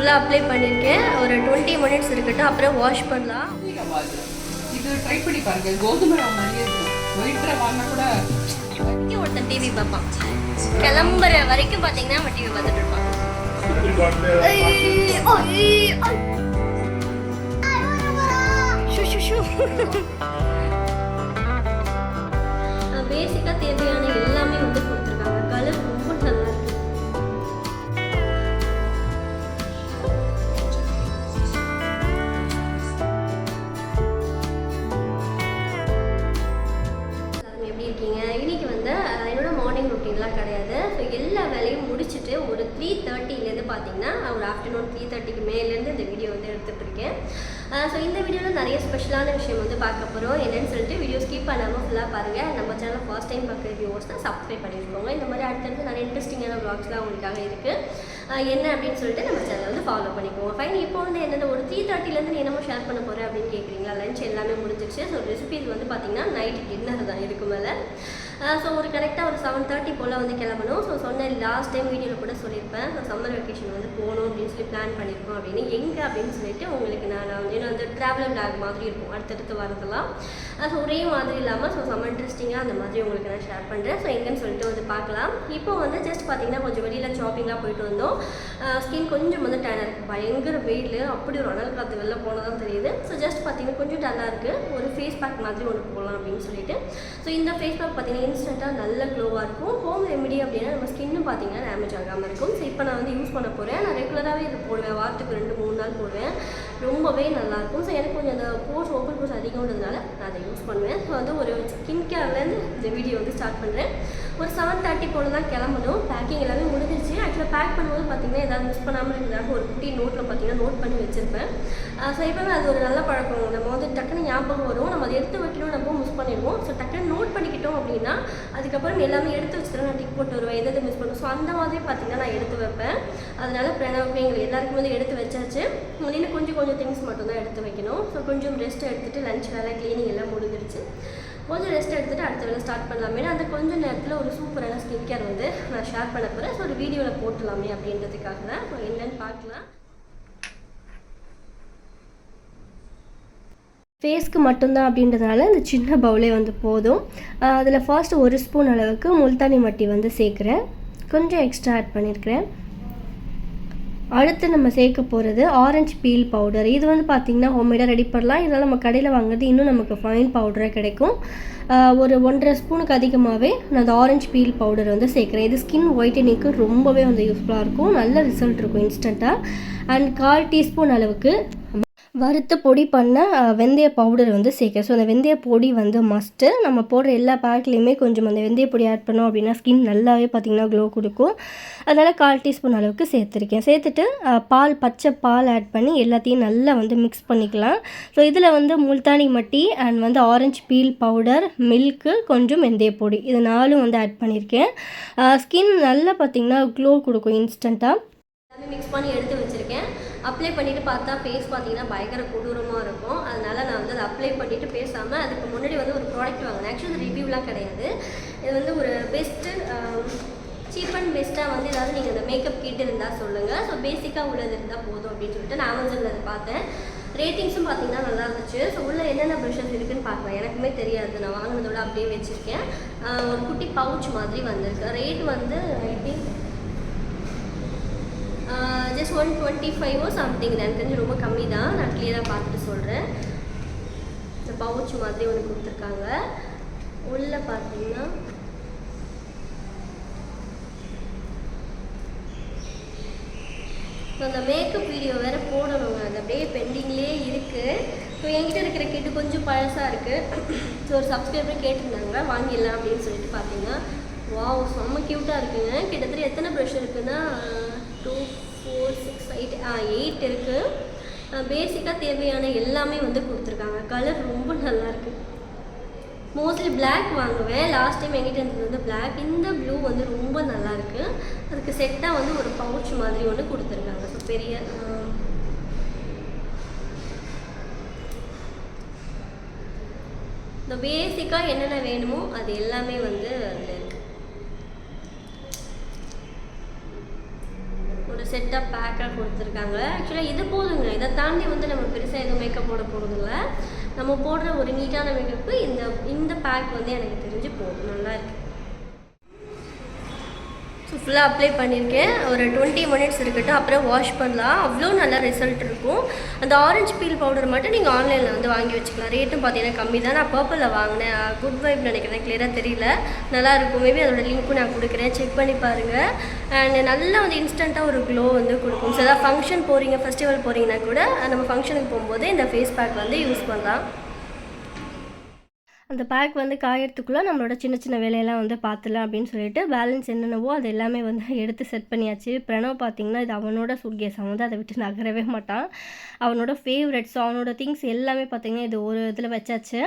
ஃபுல்லாக அப்ளை பண்ணியிருக்கேன் ஒரு டுவெண்ட்டி மினிட்ஸ் இருக்கட்டும். அப்புறம் வாஷ் பண்ணலாம். இது ட்ரை பண்ணி பாருங்க. கோதுமை கூட ஒருத்தன் டிவி பார்ப்பான். கிளம்புற வரைக்கும் பார்த்தீங்கன்னா அவன் டிவி பார்த்துட்டு இருப்பான். பேசிக்காக பார்த்தீங்கன்னா ஒரு ஆஃப்டர்நூன் த்ரீ தேர்ட்டிக்கு மேலேருந்து இந்த வீடியோ வந்து எடுத்துகிட்டுருக்கேன் ஸோ இந்த வீடியோவில் நிறைய ஸ்பெஷலான விஷயம் வந்து பார்க்க போகிறோம் என்னென்னு சொல்லிட்டு வீடியோ ஸ்கிப் பண்ணாமல் ஃபுல்லாக பாருங்கள் நம்ம சேனல் ஃபர்ஸ்ட் டைம் பார்க்குற வியூவர்ஸ்னால் சப்ஸ்கிரைப் பண்ணியிருக்கோங்க இந்த மாதிரி அடுத்தடுத்து நிறைய இன்ட்ரெஸ்டிங்கான ப்ளாக்ஸ்லாம் உங்களுக்காக இருக்குது என்ன அப்படின்னு சொல்லிட்டு நம்ம சேனலை வந்து ஃபாலோ பண்ணிக்குவோம். ஃபைன் இப்போ வந்து என்னென்ன ஒரு த்ரீ தேர்ட்டிலேருந்து நீ என்னமோ ஷேர் பண்ண போகிறேன் அப்படின்னு கேட்குறீங்களா லஞ்ச் எல்லாமே முடிஞ்சிருச்சு. ஸோ ரெசிபிஸ் வந்து பார்த்தீங்கன்னா நைட்டு டின்னர் தான். இருக்கு மேலே. ஸோ ஒரு கரெக்டாக ஒரு செவன் தேர்ட்டி போல் வந்து கிளம்பணும். ஸோ சொன்னேன் லாஸ்ட் டைம் வீடியோவில் கூட சொல்லியிருப்பேன். ஸோ சம்மர் வெக்கேஷன் வந்து போகணும் அப்படின்னு சொல்லி பிளான் பண்ணியிருக்கோம் அப்படின்னு. எங்கே அப்படின்னு சொல்லிட்டு உங்களுக்கு நான் ஏன்னா அந்த ட்ராவலர் பிளாக் மாதிரி இருக்கும். அடுத்தடுத்து வரதெல்லாம். ஸோ ஒரே மாதிரி இல்லாமல் ஸோ செம்ம இன்ட்ரெஸ்டிங்காக அந்த மாதிரி உங்களுக்கு நான் ஷேர் பண்ணுறேன் ஸோ எங்கேன்னு சொல்லிட்டு வந்து பார்க்கலாம். இப்போ வந்து ஜஸ்ட் பார்த்தீங்கன்னா கொஞ்சம் வெளியில் ஷாப்பிங்லாம் போயிட்டு வந்தோம். ஸ்கின் கொஞ்சம் வந்து டேன் பயங்கர வெயில் அப்படி ஒரு அனல் காற்று வெளில போனதான் தெரியுது. ஸோ ஜஸ்ட் பார்த்தீங்கன்னா கொஞ்சம் டல்லாக இருக்குது ஒரு ஃபேஸ் பேக் மாதிரி ஒன்று போடலாம் அப்படின்னு சொல்லிட்டு. ஸோ இந்த ஃபேஸ் பேக் பார்த்தீங்கன்னா இன்ஸ்டண்ட்டாக நல்ல க்ளோவாக இருக்கும். ஹோம் ரெமெடி அப்படின்னா நம்ம ஸ்கின்னு பார்த்தீங்கன்னா டேமேஜ் ஆகாமல் இருக்கும். ஸோ இப்போ நான் வந்து யூஸ் பண்ண போகிறேன் நான் ரெகுலராகவே இது போடுவேன். வாரத்துக்கு ரெண்டு மூணு நாள் போடுவேன். ரொம்பவே நல்லாயிருக்கும் ஸோ எனக்கு கொஞ்சம் அந்த போர்ஸ் ஓப்பன் போர்ஸ் அதிகம்ன்றதுனால நான் அதை யூஸ் பண்ணுவேன். ஸோ வந்து ஒரு ஸ்கின் கேர்லேருந்து இந்த வீடியோ வந்து ஸ்டார்ட் பண்ணுறேன் ஒரு செவன் தேர்ட்டி போல தான் கிளம்பணும். பேக்கிங் எல்லாமே முடிஞ்சிருச்சு. ஆக்சுவலாக பேக் பண்ணும்போது பார்த்தீங்கன்னா ஏதாவது மிஸ் பண்ணாமல் இருக்கிறதாக ஒரு குட்டி நோட்டில் பார்த்தீங்கன்னா நோட் பண்ணி வச்சுருப்பேன். ஸோ எப்பவுமே அது ஒரு நல்ல பழக்கம். நம்ம வந்து டக்குன்னு ஞாபகம் வரும். நம்ம அதை எடுத்து வைக்கணும் நம்ம மிஸ் பண்ணிடுவோம். ஸோ டக்குன்னு நோட் பண்ணிக்கிட்டோம் அப்படின்னா அதுக்கப்புறம் எல்லாமே எடுத்து வச்சுட்டு நான் டிக் போட்டு வருவேன். எதை மிஸ் பண்ணுவோம் ஸோ அந்த மாதிரி பார்த்தீங்கன்னா நான் எடுத்து வைப்பேன். அதனால பிரணவுக்கு எங்களுக்கு எல்லாருக்குமே வந்து எடுத்து வச்சாச்சு. இன்னும் கொஞ்சம் கொஞ்சம் திங்ஸ் மட்டும் தான் எடுத்து வைக்கணும். ஸோ கொஞ்சம் ரெஸ்ட் எடுத்துகிட்டு லஞ்ச் வேலை க்ளீனிங் எல்லாம் முடிஞ்சிருச்சு. கொஞ்சம் ரெஸ்ட் எடுத்துட்டு அடுத்த வேலை ஸ்டார்ட் பண்ணலாமே. அந்த கொஞ்ச நேரத்தில் ஒரு சூப்பரான ஸ்கின் கேர் வந்து நான் ஷேர் பண்ண போகிறேன் ஸோ ஒரு வீடியோவில் போட்டலாமே அப்படின்றதுக்காக தான். இப்போ என்னன்னு பார்க்கலாம். ஃபேஸ்க்கு மட்டும்தான் அப்படின்றதுனால இந்த சின்ன பவுலே வந்து போதும். அதில் ஃபர்ஸ்ட் ஒரு ஸ்பூன் அளவுக்கு முல்தானி மட்டி வந்து சேர்க்குறேன். கொஞ்சம் எக்ஸ்ட்ரா ஆட் பண்ணியிருக்கிறேன் அடுத்து நம்ம சேர்க்க போகிறது ஆரஞ்சு பீல் பவுடர் இது வந்து பார்த்திங்கன்னா ஹோம்மேடாக ரெடி பண்ணலாம். இதனால் நம்ம கடையில் வாங்குறது இன்னும் நமக்கு ஃபைன் பவுடராக கிடைக்கும். ஒரு ஒன்றரை ஸ்பூனுக்கு அதிகமாகவே நான் அந்த ஆரஞ்சு பீல் பவுடர் வந்து சேர்க்குறேன். இது ஸ்கின் ஒயிட்டனிங்க்கு ரொம்பவே வந்து யூஸ்ஃபுல்லாக இருக்கும். நல்ல ரிசல்ட் இருக்கும் இன்ஸ்டண்ட்டாக அண்ட் கால் டீஸ்பூன் அளவுக்கு வறுத்து பொடி பண்ண வெந்தய பவுடர் வந்து சேர்க்க ஸோ அந்த வெந்தய பொடி வந்து மஸ்ட்டு நம்ம போடுற எல்லா பேக்லேயுமே கொஞ்சம் அந்த வெந்தய பொடி ஆட் பண்ணோம் அப்படின்னா ஸ்கின் நல்லாவே பார்த்திங்கன்னா க்ளோ கொடுக்கும். அதனால் கால் டீஸ்பூன் அளவுக்கு சேர்த்துருக்கேன். சேர்த்துட்டு பால் பச்சை பால் ஆட் பண்ணி எல்லாத்தையும் நல்லா வந்து மிக்ஸ் பண்ணிக்கலாம். ஸோ இதில் வந்து முல்தானி மட்டி அண்ட் வந்து ஆரஞ்சு பீல் பவுடர் மில்க்கு கொஞ்சம் வெந்தய பொடி. இது நாலும் வந்து ஆட் பண்ணியிருக்கேன் ஸ்கின் நல்லா பார்த்திங்கன்னா க்ளோ கொடுக்கும் இன்ஸ்டண்ட்டாக மிக்ஸ் பண்ணி எடுத்து வச்சுருக்கேன். அப்ளை பண்ணிவிட்டு பார்த்தா ஃபேஸ் பார்த்தீங்கன்னா பயங்கர கொடூரமாக இருக்கும். அதனால நான் வந்து அதை அப்ளை பண்ணிவிட்டு பேசாமல் அதுக்கு முன்னாடி வந்து ஒரு ப்ராடக்ட் வாங்கினேன். ஆக்சுவலி ரிவ்யூலாம் கிடையாது. இது வந்து ஒரு பெஸ்ட்டு சீப் அண்ட் பெஸ்ட்டாக வந்து ஏதாவது நீங்கள் இந்த மேக்கப் கிட் இருந்தால் சொல்லுங்கள் ஸோ பேசிக்காக உள்ளது இருந்தால் போதும் அப்படின்னு சொல்லிட்டு நான் அமேசானில் அதை பார்த்தேன். ரேட்டிங்ஸும் பார்த்தீங்கன்னா நல்லா இருந்துச்சு. ஸோ உள்ளே என்னென்ன ப்ரஷஸ் இருக்குன்னு பார்க்கலாம். எனக்குமே தெரியாது. நான் வாங்கினதோட அப்படியே வச்சுருக்கேன். ஒரு குட்டி பவுச் மாதிரி வந்திருக்கு. ரேட் வந்து I think just one twenty ஃபைவோ something எனக்கு தெரிஞ்சு ரொம்ப கம்மி தான். நான் கிளியராக பார்த்துட்டு சொல்கிறேன் இந்த பவுச் மாதிரி ஒன்று கொடுத்துருக்காங்க. உள்ளே பார்த்தீங்கன்னா ஸோ அந்த மேக்கப் வீடியோ வேறு போடணுங்க. அது அப்படியே பெண்டிங்லேயே இருக்குது ஸோ என்கிட்ட இருக்கிற கிட்டு கொஞ்சம் பழசாக இருக்குது ஸோ ஒரு சப்ஸ்கிரைபர் கேட்டிருந்தாங்க. வாங்கிடலாம் அப்படின்னு சொல்லிட்டு பார்த்தீங்கன்னா வாவ் செம்ம க்யூட்டாக இருக்குங்க. கிட்டத்தட்ட எத்தனை ப்ரெஷ் இருக்குன்னா two four six eight eight இருக்குது பேசிக்காக தேவையான எல்லாமே வந்து கொடுத்துருக்காங்க. கலர் ரொம்ப நல்லாயிருக்கு மோஸ்ட்லி பிளாக் வாங்குவேன். லாஸ்ட் டைம் எங்கிட்ட இருந்தது வந்து பிளாக் இந்த ப்ளூ வந்து ரொம்ப நல்லாயிருக்கு அதுக்கு செட்டாக வந்து ஒரு பவுச் மாதிரி ஒன்று கொடுத்துருக்காங்க. ஸோ பெரிய இந்த பேசிக்காக என்னென்ன வேணுமோ அது எல்லாமே வந்து அதில் செட்டப் செட்டாக பேக்காக கொடுத்துருக்காங்க. ஆக்சுவலாக இது போதுங்க. இதை தாண்டி வந்து நம்ம பெருசாக எதுவும் மேக்கப் போட போகிறதில்ல நம்ம போடுற ஒரு நீட்டான மேக்கப்பு இந்த இந்த பேக் வந்து எனக்கு தெரிஞ்சு போதும். நல்லா இருக்கு. ஸோ ஃபுல்லாக அப்ளை பண்ணியிருக்கேன். ஒரு டுவெண்ட்டி மினிட்ஸ் இருக்கட்டும். அப்புறம் வாஷ் பண்ணலாம். அவ்வளோ நல்ல ரிசல்ட் இருக்கும். அந்த ஆரஞ்சு பீல் பவுடர் மட்டும் நீங்கள் ஆன்லைனில் வந்து வாங்கி வச்சுக்கலாம். ரேட்டும் பார்த்தீங்கன்னா கம்மி தான். நான் பர்பிளில் வாங்கினேன். குட் வைப் நினைக்கிறேன். கிளியராக தெரியல. நல்லாயிருக்கும் மேபி அதோட லிங்க்கும் நான் கொடுக்குறேன். செக் பண்ணி பாருங்கள் அண்ட் நல்லா வந்து இன்ஸ்டண்ட்டாக ஒரு க்ளோ வந்து கொடுக்கும். ஸோ ஏதாவது ஃபங்க்ஷன் போகிறீங்க ஃபெஸ்டிவல் போகிறீங்கன்னா கூட நம்ம ஃபங்க்ஷனுக்கு போகும்போது இந்த ஃபேஸ் பேக் வந்து யூஸ் பண்ணலாம். அந்த பேக் வந்து காயறதுக்குள்ளே நம்மளோட சின்ன சின்ன வேலையெல்லாம் வந்து பார்த்துலாம் அப்படின்னு சொல்லிட்டு பேலன்ஸ் என்னென்னவோ அது எல்லாமே வந்து எடுத்து செட் பண்ணியாச்சு. பிரணவ் பார்த்தீங்கன்னா இது அவனோட சூட்கேஸ் அவன் வந்து அதை விட்டு நகரவே மாட்டான். அவனோட ஃபேவரட்ஸ் அவனோட திங்ஸ் எல்லாமே பார்த்திங்கன்னா இது ஒரு இதில் வச்சாச்சு.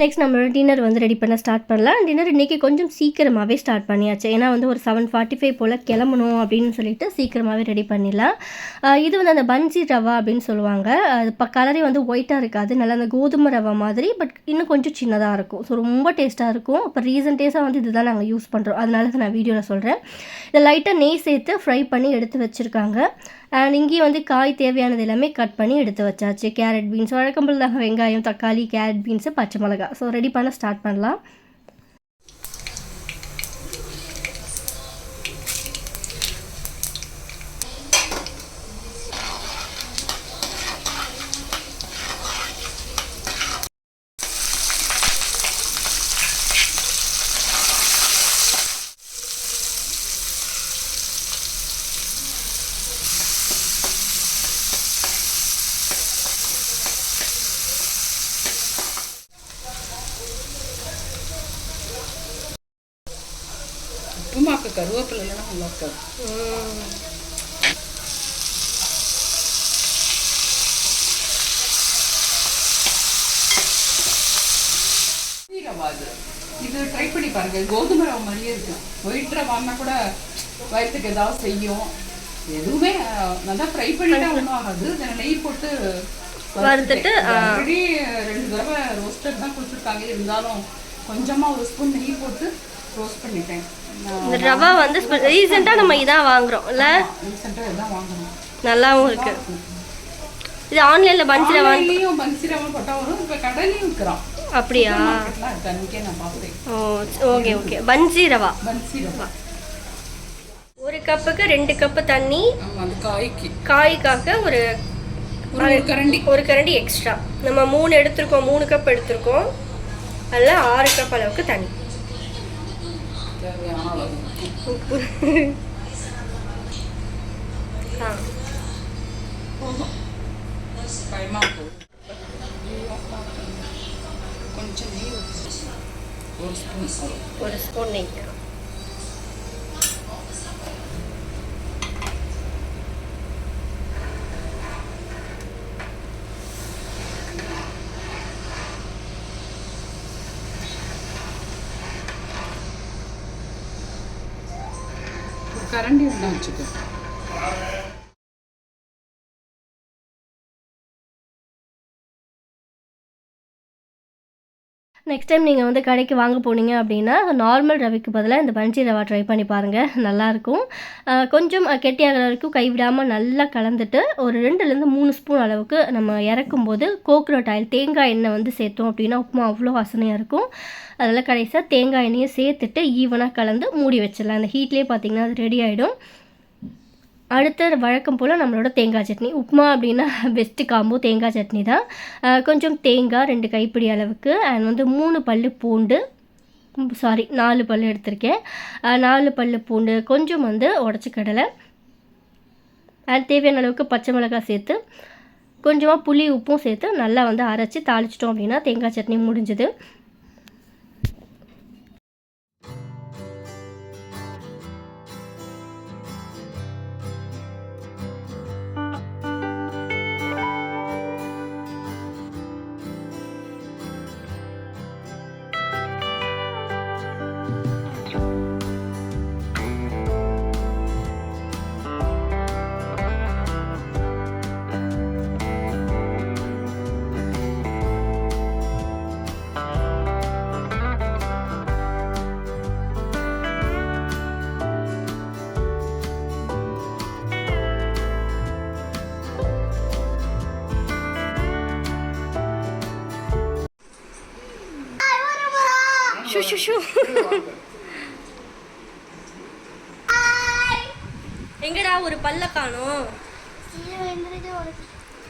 நெக்ஸ்ட் நம்மளோட டின்னர் வந்து ரெடி பண்ண ஸ்டார்ட் பண்ணலாம். டின்னர் இன்றைக்கி கொஞ்சம் சீக்கிரமாகவே ஸ்டார்ட் பண்ணியாச்சு. ஏன்னா வந்து ஒரு செவன் ஃபார்ட்டி ஃபைவ் போல் கிளம்பணும் அப்படின்னு சொல்லிட்டு சீக்கிரமாகவே ரெடி பண்ணிடலாம். இது வந்து அந்த பன்சி ரவா அப்படின்னு சொல்லுவாங்க. அது இப்போ கலரே வந்து ஒயிட்டாக இருக்காது. நல்லா அந்த கோதுமை ரவா மாதிரி பட் இன்னும் கொஞ்சம் சின்னதாக இருக்கும். ஸோ ரொம்ப டேஸ்ட்டாக இருக்கும். இப்போ ரீசன்டேஸாக வந்து இதுதான் நாங்கள் யூஸ் பண்ணுறோம் அதனால தான் நான் வீடியோவில் சொல்கிறேன் இதை லைட்டாக நெய் சேர்த்து ஃப்ரை பண்ணி எடுத்து வச்சுருக்காங்க. அண்ட் இங்கேயும் வந்து காய் தேவையானது எல்லாமே கட் பண்ணி எடுத்து வச்சாச்சு. கேரட் பீன்ஸ் வழக்கம் போல் தாங்க வெங்காயம் தக்காளி கேரட் பீன்ஸு பச்சை மிளகா ஸோ ரெடி பண்ண ஸ்டார்ட் பண்ணலாம். கருவேப்பிலை இல்லைன்னா நல்லா இருக்காது. இது ட்ரை பண்ணி பாருங்க. கோதுமை ரவை மாதிரியே இருக்கும் ஒயிட் ரவான்னா கூட வயிற்றுக்கு ஏதாவது செய்யும். எதுவுமே நல்லா ஃப்ரை பண்ணிட்டா ஒன்றும் ஆகாது. நெய் போட்டு வறுத்துட்டு, ரெண்டு தடவை ரோஸ்டர் தான் கொடுத்துருக்காங்க. இருந்தாலும் கொஞ்சமாக ஒரு ஸ்பூன் நெய் போட்டு ரோஸ்ட் பண்ணிட்டேன். இந்த ரவா வந்து ரீசெண்டாக நம்ம இதான் வாங்குறோம். இல்லை? ரீசெண்டாக இதான் வாங்கணும். நல்லாவும் இருக்கு. இது ஆன்லைனில் பன்சி ரவா பன்சி ரவை போட்டா வரும். இப்போ கடையிலையும் விற்கிறான் அப்படியா? Oh okay okay. Bansi rava. Bansi ரவை. ஒரு கப்புக்கு ரெண்டு கப்பு தண்ணி. காய்க்கு. காய்க்காக ஒரு கரண்டி. ஒரு கரண்டி எக்ஸ்ட்ரா நம்ம மூணு எடுத்திருக்கோம். மூணு கப் எடுத்திருக்கோம். அதில் ஆறு கப் அளவுக்கு தண்ணி. தேவையான அளவு உப்பு ஆ போதும் பயமா போகுது கொஞ்சம் நெய் ஊத்து. ஒரு ஸ்பூன் அளவு ஒரு ஸ்பூன் நெய் ஒரு கரண்டி ஒன்றா வச்சுக்கோ நெக்ஸ்ட் டைம் நீங்கள் வந்து கடைக்கு வாங்க போனீங்க அப்படின்னா நார்மல் ரவைக்கு பதிலாக இந்த பஞ்சி ரவா ட்ரை பண்ணி பாருங்கள் நல்லாயிருக்கும் கொஞ்சம் கெட்டியாகிற வரைக்கும் கைவிடாமல் நல்லா கலந்துட்டு ஒரு ரெண்டுலேருந்து மூணு ஸ்பூன் அளவுக்கு நம்ம இறக்கும்போது கோக்ரோட் ஆயில் தேங்காய் எண்ணெய் வந்து சேர்த்தோம் அப்படின்னா உப்புமா அவ்வளோ வாசனையாக இருக்கும். அதில் கடைசியாக தேங்காய் எண்ணெயை சேர்த்துட்டு ஈவனாக கலந்து மூடி வச்சிடலாம். அந்த ஹீட்லேயே பார்த்தீங்கன்னா அது ரெடி ஆகிடும் அடுத்த வழக்கம் போல் நம்மளோட தேங்காய் சட்னி. உப்புமா அப்படின்னா பெஸ்ட்டு காம்போ தேங்காய் சட்னி தான். கொஞ்சம் தேங்காய் ரெண்டு கைப்பிடி அளவுக்கு அண்ட் வந்து மூணு பல் பூண்டு. சாரி நாலு பல் எடுத்திருக்கேன். நாலு பல் பூண்டு கொஞ்சம் வந்து உடச்சி கடலை அண்ட் தேவையான அளவுக்கு பச்சை மிளகாய் சேர்த்து கொஞ்சமாக புளி உப்பும் சேர்த்து நல்லா வந்து அரைச்சி தாளிச்சிட்டோம் அப்படின்னா தேங்காய் சட்னி முடிஞ்சுது. ஷு ஷு ஷு எங்கடா ஒரு பல்ல காணோம்?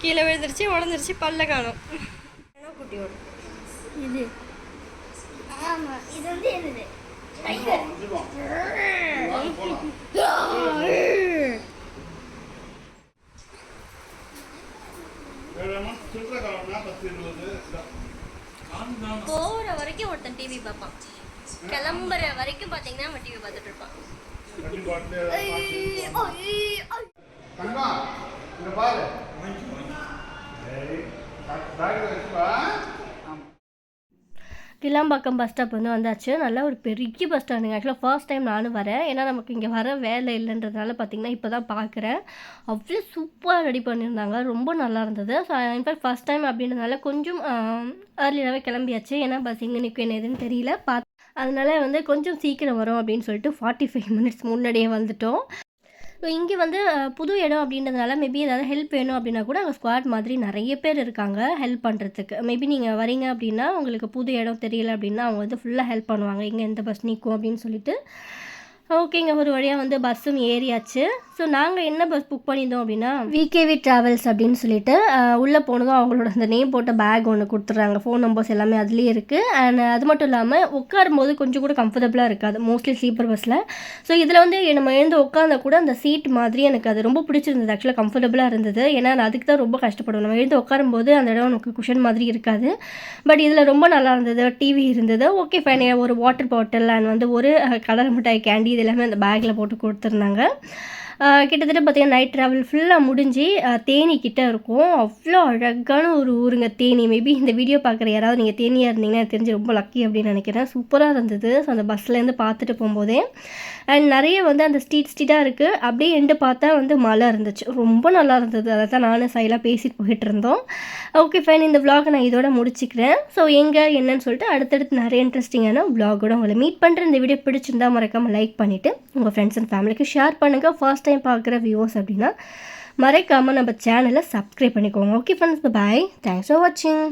கீழே விழுந்துருச்சு உடஞ்சிருச்சு பல்ல காணோம். குட்டியோட இது. ஆமா இது வந்து என்னது? போகிற வரைக்கும் ஒருத்தன் டிவி பார்ப்பான். கிளம்புற வரைக்கும் பார்த்தீங்கன்னா அவன் டிவி பார்த்துட்டு இருப்பான். பாரு. கிளாம்பாக்கம் பஸ் ஸ்டாப் வந்து வந்தாச்சு. நல்லா ஒரு பெரிய பஸ் ஸ்டாண்டுங்க ஆக்சுவலாக ஃபர்ஸ்ட் டைம் நானும் வரேன். ஏன்னா நமக்கு இங்கே வர வேலை இல்லைன்றதுனால பார்த்தீங்கன்னா இப்போ தான் பார்க்குறேன் அவ்வளோ சூப்பராக ரெடி பண்ணியிருந்தாங்க. ரொம்ப நல்லா இருந்தது. ஸோ இன்ஃபேக்ட் ஃபர்ஸ்ட் டைம் அப்படின்றதுனால கொஞ்சம் ஏர்லியாகவே கிளம்பியாச்சு. ஏன்னா பஸ் எங்கே நிற்கும் என்ன எதுன்னு தெரியல. பார்த்து அதனால வந்து கொஞ்சம் சீக்கிரம் வரும் அப்படின்னு சொல்லிட்டு ஃபார்ட்டி ஃபைவ் மினிட்ஸ் முன்னாடியே வந்துட்டோம். ஸோ இங்கே வந்து புது இடம் அப்படின்றதுனால மேபி ஏதாவது ஹெல்ப் வேணும் அப்படின்னா கூட அங்கே ஸ்குவாட் மாதிரி நிறைய பேர் இருக்காங்க ஹெல்ப் பண்ணுறதுக்கு மேபி நீங்கள் வரீங்க அப்படின்னா உங்களுக்கு புது இடம் தெரியல அப்படின்னா அவங்க வந்து ஃபுல்லாக ஹெல்ப் பண்ணுவாங்க. இங்கே எந்த பஸ் நிற்கும் அப்படின்னு சொல்லிட்டு. ஓகேங்க ஒரு வழியாக வந்து பஸ்ஸும் ஏறியாச்சு. ஸோ நாங்கள் என்ன பஸ் புக் பண்ணியிருந்தோம் அப்படின்னா விகேவி ட்ராவல்ஸ் அப்படின்னு சொல்லிட்டு உள்ளே போனதும் அவங்களோட அந்த நேம் போட்ட பேக் ஒன்று கொடுத்துட்றாங்க. ஃபோன் நம்பர்ஸ் எல்லாமே அதுலேயே இருக்குது அண்ட் அது மட்டும் இல்லாமல் உட்காரும் போது கொஞ்சம் கூட கம்ஃபர்டபுளாக இருக்காது. மோஸ்ட்லி ஸ்லீப்பர் பஸ்ஸில் ஸோ இதில் வந்து நம்ம எழுந்து உட்காந்தா கூட அந்த சீட் மாதிரி எனக்கு அது ரொம்ப பிடிச்சிருந்தது. ஆக்சுவலாக கம்ஃபர்டபுளாக இருந்தது. ஏன்னா அதுக்கு தான் ரொம்ப கஷ்டப்படுவோம் நம்ம எழுந்து உட்காரும்போது அந்த இடம் எனக்கு குஷன் மாதிரி இருக்காது. பட் இதில் ரொம்ப நல்லா இருந்தது. டிவி இருந்தது. ஓகே ஃபைன் ஒரு வாட்டர் பாட்டில் அண்ட் வந்து ஒரு கலர் கடலை மிட்டாய் கேண்டி இது எல்லாமே அந்த பேக்கில் போட்டு கொடுத்துருந்தாங்க. கிட்டத்தட்ட பார்த்தீங்கன்னா நைட் ட்ராவல் ஃபுல்லாக முடிஞ்சு தேனி கிட்டே இருக்கும். அவ்வளோ அழகான ஒரு ஊருங்க தேனி. மேபி இந்த வீடியோ பார்க்குற யாராவது நீங்கள் தேனியாக இருந்தீங்கன்னா தெரிஞ்சு ரொம்ப லக்கி அப்படின்னு நினைக்கிறேன். சூப்பராக இருந்தது. ஸோ அந்த பஸ்லேருந்து பார்த்துட்டு போகும்போதே அண்ட் நிறைய வந்து அந்த ஸ்ட்ரீட் ஸ்ட்ரீட்டாக இருக்குது அப்படியே எண்டு பார்த்தா வந்து மழை இருந்துச்சு. ரொம்ப நல்லா இருந்தது. அதை தான் நானும் சைலாக பேசிட்டு போயிட்டு இருந்தோம். ஓகே ஃபைன் இந்த vlog நான் இதோட முடிச்சுக்கிறேன். ஸோ எங்கே என்னன்னு சொல்லிட்டு அடுத்தடுத்து நிறைய இன்ட்ரெஸ்டிங்கான vlog-ஓட உங்களை மீட் பண்ணுற இந்த வீடியோ பிடிச்சிருந்தா மறக்காமல் லைக் பண்ணிவிட்டு உங்கள் ஃப்ரெண்ட்ஸ் அண்ட் ஃபேமிலிக்கு ஷேர் பண்ணுங்கள் ஃபர்ஸ்ட் டைம் பார்க்குற வியூவர்ஸ் அப்படின்னா மறைக்காமல் நம்ம சேனலை சப்ஸ்கிரைப் பண்ணிக்கோங்க. Okay friends bye thanks for வாட்சிங்